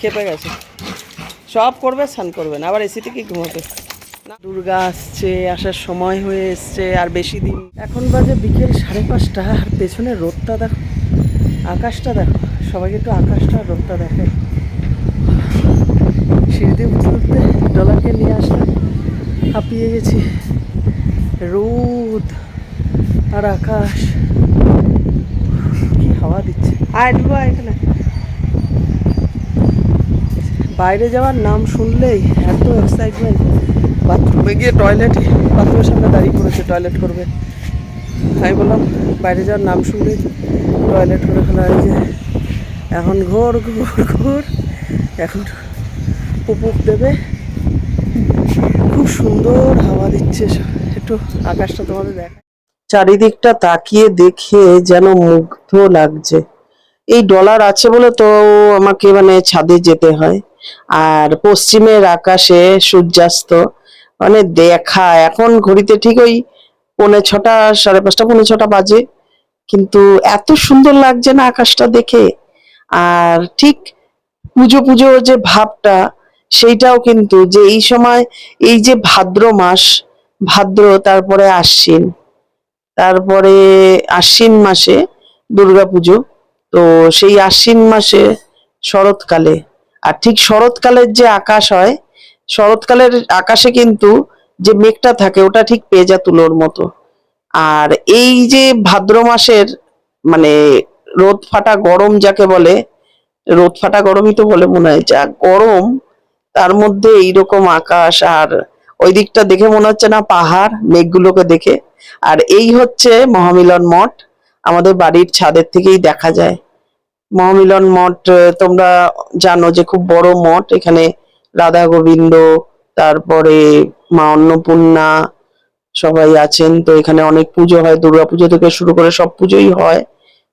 খেপে গেছে। সব করবে, স্নান করবে না। আবার এসি থেকে ঘুমোবে? দুর্গা আসছে, আসার সময় হয়ে এসছে, আর বেশি দিন। এখন বাজে বিকেল সাড়ে পাঁচটা, আর পেছনে রোদটা দেখো, আকাশটা দেখো। সবাইকে একটু আকাশটা আর রোদটা দেখে সিঁড়িতে উঠতে উঠতে ডলারকে নিয়ে আসলাম। হাঁপিয়ে গেছি। রোদ আর আকাশ। কি হাওয়া দিচ্ছে। আয় ডুবো এখানে। বাইরে যাওয়ার নাম শুনলেই এত এক্সাইটমেন্ট বাথরুমে গিয়ে টয়লেট বাথরুমের সামনে দাঁড়িয়ে পড়েছে টয়লেট করবে। আমি বললাম, বাইরে যাওয়ার নাম শুনলেই টয়লেট করে ফেলা হয়েছে। এখন ঘোর ঘোর ঘোর, এখন পুপুক দেবে। খুব সুন্দর হাওয়া দিচ্ছে, একটু আকাশটা তোমাদের দেখা চারিদিকটা তাকিয়ে দেখে যেন মুগ্ধ লাগছে। এই ডলার আছে বলে তো আমাকে মানে ছাদে যেতে হয়। আর পশ্চিমের আকাশে সূর্যাস্ত মানে দেখা। এখন ঘড়িতে ঠিক ওই পৌনে ছটা, সাড়ে পাঁচটা, পৌনে ছটা বাজে। কিন্তু এত সুন্দর লাগছে না আকাশটা দেখে। আর ঠিক পুজো পুজো যে ভাবটা, সেইটাও কিন্তু যে এই সময় এই যে ভাদ্র মাস, ভাদ্র তারপরে আশ্বিন তারপরে আশ্বিন মাসে দুর্গাপুজো। তো সেই আশ্বিন মাসে শরৎকালে, আর ঠিক শরৎকালের যে আকাশ হয়, শরৎকালের আকাশে কিন্তু যে মেঘটা থাকে ওটা ঠিক পেঁজা তুলোর মতো। আর এই যে ভাদ্র মাসের মানে রোদ ফাটা গরম যাকে বলে, রোদ ফাটা গরমই তো বলে মনে হয়, যা গরম, তার মধ্যে এইরকম আকাশ, আর ওই দিকটা দেখে মনে হচ্ছে না পাহাড়, মেঘগুলোকে দেখে। আর এই হচ্ছে মহামিলন মঠ। আমাদের বাড়ির ছাদের থেকেই দেখা যায়। মহামিলন মঠ তোমরা জানো যে খুব বড় মঠ। এখানে রাধা গোবিন্দ, তারপরে মা অন্নপূর্ণা সবাই আছেন। তো এখানে অনেক পুজো হয়, দুর্গা পুজো থেকে শুরু করে সব পুজোই হয়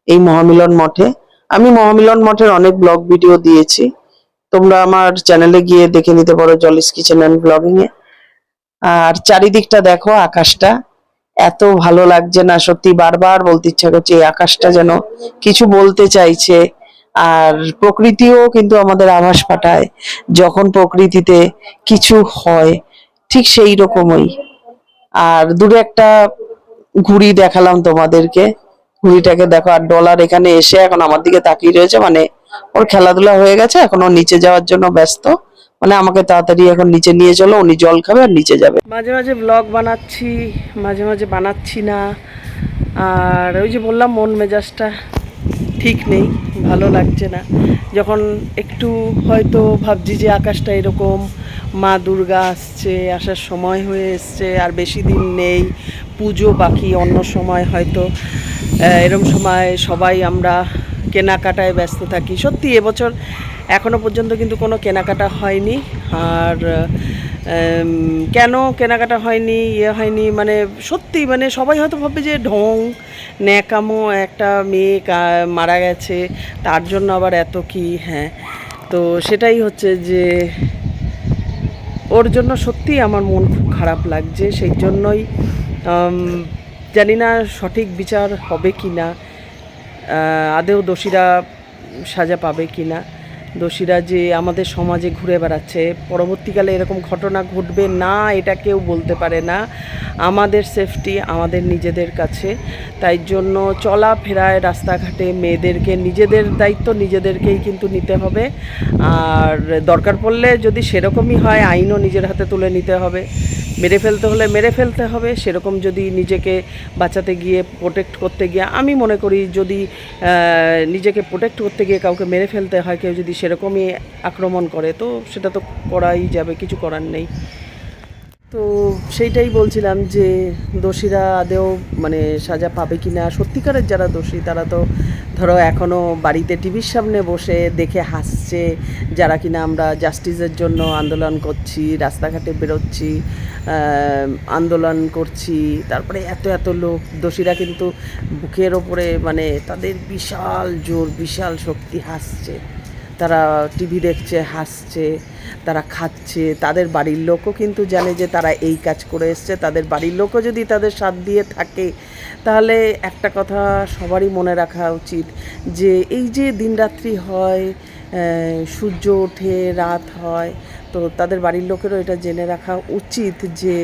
এই মহামিলন মঠে। আমি মহামিলন মঠের অনেক ব্লগ ভিডিও দিয়েছি। তোমরা আমার চ্যানেলে গিয়ে দেখে নিতে পারো জলিস কিচেন অ্যান্ড ব্লগিং এ আর চারিদিকটা দেখো, আকাশটা। এত ভালো লাগছে না, সত্যি বারবার বলতে ইচ্ছা করছে এই আকাশটা যেন কিছু বলতে চাইছে। আর প্রকৃতিও কিন্তু আমাদের আভাস পাঠায়, যখন প্রকৃতিতে কিছু হয়, ঠিক সেই রকমই। আর দূরে একটা ঘুড়ি দেখালাম তোমাদেরকে। ঘুড়িটাকে দেখো, আর ডলার এখানে এসে এখন আমার দিকে তাকিয়ে রয়েছে মানে ওর খেলাধুলা হয়ে গেছে, এখন ও নিচে যাওয়ার জন্য ব্যস্ত। মানে আমাকে তাড়াতাড়ি এখন নিচে নিয়ে চলো, উনি জল খাবে আর নিচে যাবে। মাঝে মাঝে ব্লগ বানাচ্ছি, মাঝে মাঝে বানাচ্ছি না। আর ওই যে বললাম, মন মেজাজটা ঠিক নেই, ভালো লাগছে না। যখন একটু হয়তো ভাবছি যে আকাশটা এরকম, মা দুর্গা আসছে, আসার সময় হয়ে এসছে, আর বেশি দিন নেই, পুজো বাকি, অন্য সময় হয়তো এরম সময় সবাই আমরা কেনাকাটায় ব্যস্ত থাকি। সত্যি, এবছর এখনও পর্যন্ত কিন্তু কোনো কেনাকাটা হয়নি। আর কেন কেনাকাটা হয়নি ইয়ে হয়নি মানে সত্যি মানে সবাই হয়তো ভাববে যে ঢং, ন্যাকামো একটা মেয়ে মারা গেছে, তার জন্য আবার এত কি হ্যাঁ। তো সেটাই হচ্ছে যে ওর জন্য সত্যি আমার মন খুব খারাপ লাগছে, সেই জন্যই জানি না সঠিক বিচার হবে কি না আদেও দোষীরা সাজা পাবে কি না দোষীরা যে আমাদের সমাজে ঘুরে বেড়াচ্ছে, পরবর্তীকালে এরকম ঘটনা ঘটবে না, এটা কেউ বলতে পারে না। আমাদের সেফটি আমাদের নিজেদের কাছে। তাই জন্য চলাফেরায় রাস্তাঘাটে মেয়েদেরকে, নিজেদের দায়িত্ব নিজেদেরকেই কিন্তু নিতে হবে। আর দরকার পড়লে যদি সেরকমই হয়, আইনও নিজের হাতে তুলে নিতে হবে। মেরে ফেলতে হলে মেরে ফেলতে হবে। সেরকম যদি নিজেকে বাঁচাতে গিয়ে প্রোটেক্ট করতে গিয়ে, আমি মনে করি যদি নিজেকে প্রোটেক্ট করতে গিয়ে কাউকে মেরে ফেলতে হয়, কেউ যদি সেরকমই আক্রমণ করে, তো সেটা তো করাই যাবে, কিছু করার নেই। তো সেইটাই বলছিলাম যে দোষীরা আদেও মানে সাজা পাবে কি না সত্যিকারের যারা দোষী, তারা তো ধরো এখনও বাড়িতে টিভির সামনে বসে দেখে হাসছে যারা কিনা আমরা জাস্টিসের জন্য আন্দোলন করছি, রাস্তাঘাটে বেরোচ্ছি আন্দোলন করছি। তারপরে এত এত লোক, দোষীরা কিন্তু বুকের ওপরে মানে তাদের বিশাল জোর, বিশাল শক্তি হাসছে। তারা টিভি দেখছে, হাসছে, তারা খাচ্ছে, তাদের বাড়ির লোকও কিন্তু জানে যে তারা এই কাজ করে এসছে। তাদের বাড়ির লোকও যদি তাদের সাথ দিয়ে থাকে, তাহলে একটা কথা সবারই মনে রাখা উচিত যে এই যে দিনরাত্রি হয় সূর্য ওঠে, রাত হয়, তো তাদের বাড়ির লোকেরও এটা জেনে রাখা উচিত যে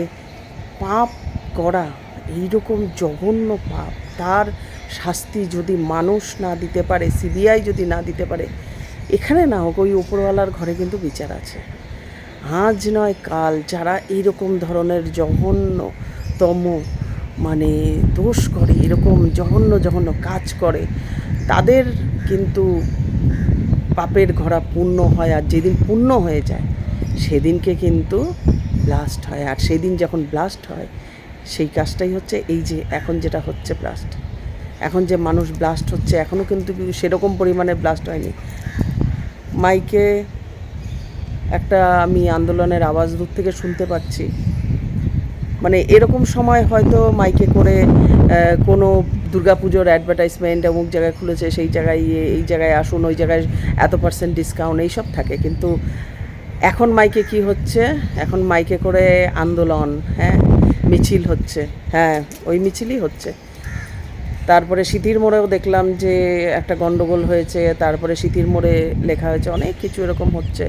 পাপ করা এইরকম জঘন্য পাপ। তার শাস্তি যদি মানুষ না দিতে পারে, সিবিআই যদি না দিতে পারে এখানে না হোক ওই উপরওয়ালার ঘরে কিন্তু বিচার আছে। আজ নয়, কাল যারা এইরকম ধরনের জঘন্যতম মানে দোষ করে, এরকম জঘন্য জঘন্য কাজ করে, তাদের কিন্তু পাপের ঘোড়া পূর্ণ হয় আর যেদিন পূর্ণ হয়ে যায়, সেদিনকে কিন্তু ব্লাস্ট হয়। আর সেদিন যখন ব্লাস্ট হয়, সেই কাজটাই হচ্ছে এই যে, এখন যেটা হচ্ছে ব্লাস্ট এখন যে মানুষ ব্লাস্ট হচ্ছে এখনও কিন্তু সেরকম পরিমাণে ব্লাস্ট হয়নি। মাইকে একটা আমি আন্দোলনের আওয়াজ দূর থেকে শুনতে পাচ্ছি। মানে এরকম সময় হয়তো মাইকে করে কোনো দুর্গাপুজোর অ্যাডভার্টাইজমেন্ট অমুক জায়গায় খুলেছে, সেই জায়গায় ইয়ে এই জায়গায় আসুন, ওই জায়গায় এত পার্সেন্ট ডিসকাউন্ট এইসব থাকে। কিন্তু এখন মাইকে কি হচ্ছে? এখন মাইকে করে আন্দোলন হ্যাঁ মিছিল হচ্ছে। হ্যাঁ ওই মিছিলই হচ্ছে। তারপরে সিথির মোড়েও দেখলাম যে একটা গন্ডগোল হয়েছে, তারপরে সিথির মোড়ে লেখা হয়েছে, অনেক কিছু এরকম হচ্ছে।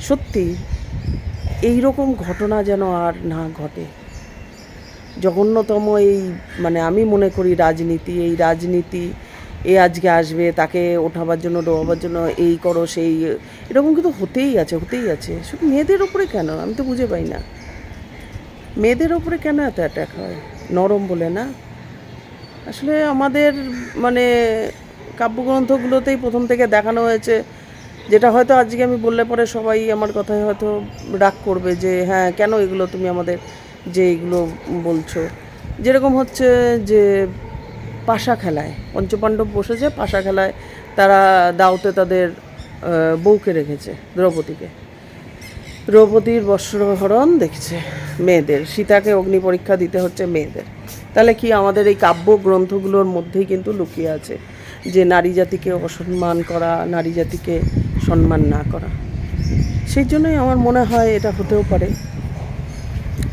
সত্যি এই রকম ঘটনা যেন আর না ঘটে। জঘন্যতম এই মানে আমি মনে করি রাজনীতি, এই রাজনীতি এ আজকে আসবে, তাকে ওঠাবার জন্য, ডোবাবার জন্য, এই করো, সেই, এরকম কিন্তু হতেই আছে হতেই আছে। শুধু মেয়েদের ওপরে কেন? আমি তো বুঝে পাই না। মেয়েদের ওপরে কেন এত অ্যাটাক হয়? নরম বলে না? আসলে আমাদের মানে কাব্যগ্রন্থগুলোতেই প্রথম থেকে দেখানো হয়েছে, যেটা হয়তো আজকে আমি বললে পরে সবাই আমার কথায় হয়তো রাগ করবে যে হ্যাঁ কেন এগুলো তুমি আমাদের যে এগুলো বলছো? যেরকম হচ্ছে যে, পাশা খেলায়, পঞ্চপাণ্ডব বসেছে, পাশা খেলায় তারা দাওতে তাদের বউকে রেখেছে, দ্রৌপদীকে। দ্রৌপদীর বস্ত্রহরণ দেখছে মেয়েদের, সীতাকে অগ্নি পরীক্ষা দিতে হচ্ছে মেয়েদের। তাহলে কি আমাদের এই কাব্য গ্রন্থগুলোর মধ্যেই কিন্তু লুকিয়ে আছে? যে নারী জাতিকে অসম্মান করা, নারী জাতিকে সম্মান না করা। সেই জন্যই আমার মনে হয় এটা হতেও পারে।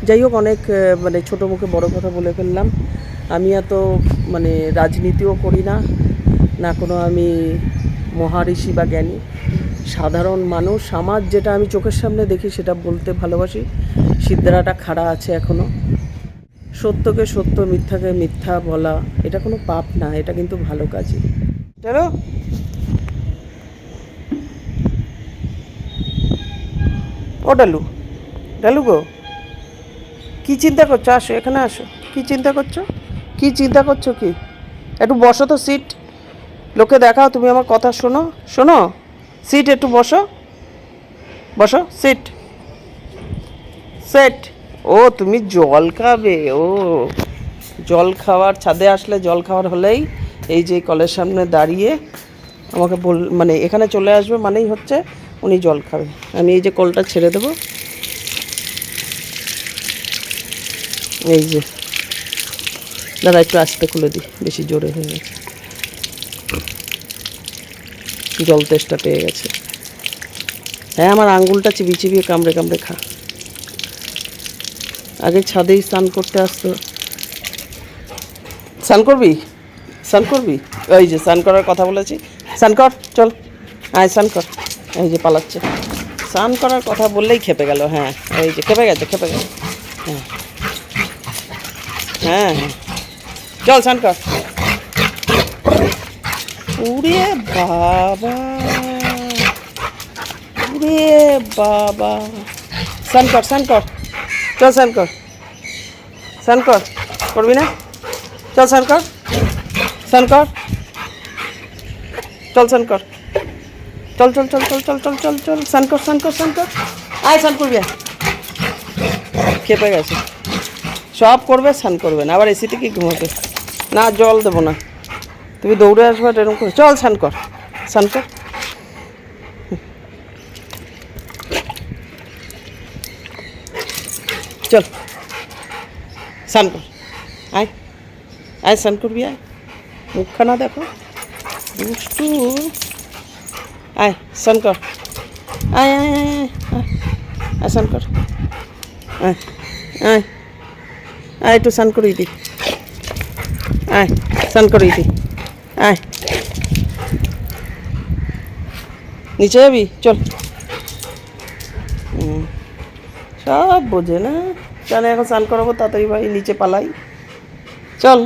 যাই হোক, অনেক মানে ছোটো মুখে বড় কথা বলে ফেললাম। আমি এত মানে রাজনীতিও করি না। না কোনো আমি মহারিষি বা জ্ঞানী। সাধারণ মানুষ, আমার যেটা আমি চোখের সামনে দেখি সেটা বলতে ভালোবাসি। সিদ্ধারাটা খাড়া আছে এখনও সত্যকে সত্য, মিথ্যাকে মিথ্যা বলা, এটা কোনো পাপ না, এটা কিন্তু ভালো কাজই। চলো। ও ডালু ডালু গো, কী চিন্তা করছ? আসো, এখানে আসো। কি চিন্তা করছ? কি চিন্তা করছ কি? একটু বসো তো সিট। লোকে দেখাও, তুমি আমার কথা শোনো শোনো? সিট একটু বসো। বসো, সিট। সেট। ও, তুমি জল খাবে, ও। জল খাওয়ার, ছাদে আসলে জল খাওয়ার হলেই এই যে কলের সামনে দাঁড়িয়ে আমাকে বল মানে এখানে চলে আসবে মানেই হচ্ছে উনি জল খাবে। আমি এই যে কলটা ছেড়ে দেবো। এই যে। দাদা, একটু আস্তে খুলে দিই, বেশি জোরে হয়ে গেছে। জল তেষ্টা পেয়ে গেছে। হ্যাঁ আমার আঙ্গুলটা চিবিয়ে চিবিয়ে কামড়ে কামড়ে খা। আগে ছাদেই স্নান করতে আসতো। স্নান করবি? স্নান করবি? ওই যে স্নান করার কথা বলেছি। স্নান কর, চল। আয়, স্নান কর। এই যে পালাচ্ছে। স্নান করার কথা বললেই খেপে গেল হ্যাঁ। এই যে খেপে গেছে খেপে গেছে। হ্যাঁ। হ্যাঁ হ্যাঁ। চল, স্নান কর। উরে বাবা। উরে বাবা। স্নান কর স্নান কর। চল, স্নান কর। স্নান কর। করবি না? চল, স্নান কর। স্নান কর। চল, স্নান কর। চল চল চল চল চল চল চল চল, স্নান কর স্নান কর স্নান কর। আয়, স্নান করবি। খেপে গেছে। সব করবে, স্নান করবে না। আবার এসিতে কি ঘুমাবে? না, জল দেবো না। তুমি দৌড়ে আসবে, এরকম করে। চল, স্নান কর। স্নান কর। চল স্নান কর আয় আয় স্নান করবি আয় মুখখানা দেখো দুষ্টু আয় স্নান কর আয় আয় আয় আয় আয় আয় স্নান কর আয় আয় আয় একটু স্নান করিয়ে দি আয় স্নান করিয়ে দি আয় নিচে যাবি চল হুম, সব বোঝে না। চল এখন স্নান করাবো তাড়াতাড়ি ভাই নিচে পালাই। চল।